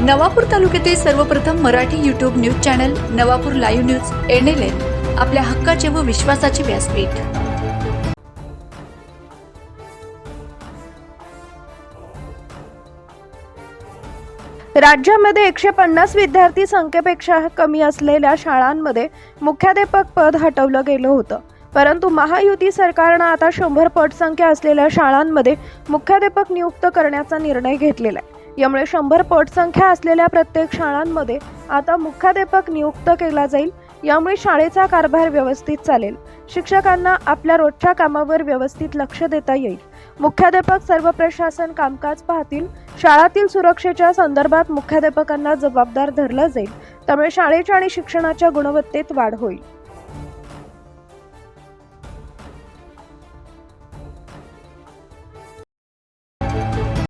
नवापूर तालुक्यातील सर्वप्रथम Marathi YouTube news channel Navapur live news N L N आपल्या हक्काचे व विश्वासाचे व्यासपीठ. राज्यामध्ये एकशे पन्नास विद्यार्थी संख्येपेक्षा कमी असलेल्या शाळांमध्ये मुख्याध्यापक पद हटवलं गेलं होतं. परंतु महायुती सरकारनं आता शंभर पटसंख्या असलेल्या शाळांमध्ये मुख्याध्यापक नियुक्त करण्याचा निर्णय घेतलेला आहे. यामुळे शंभर पटसंख्या असलेल्या प्रत्येक शाळांमध्ये आता मुख्याध्यापक नियुक्त केला जाईल. यामुळे शाळेचा कारभार व्यवस्थित चालेल. शिक्षकांना आपल्या रोजच्या कामावर व्यवस्थित लक्ष देता येईल. मुख्याध्यापक सर्व प्रशासन कामकाज पाहतील. शाळातील सुरक्षेच्या संदर्भात मुख्याध्यापकांना जबाबदार धरलं जाईल. त्यामुळे शाळेच्या आणि शिक्षणाच्या गुणवत्तेत वाढ होईल.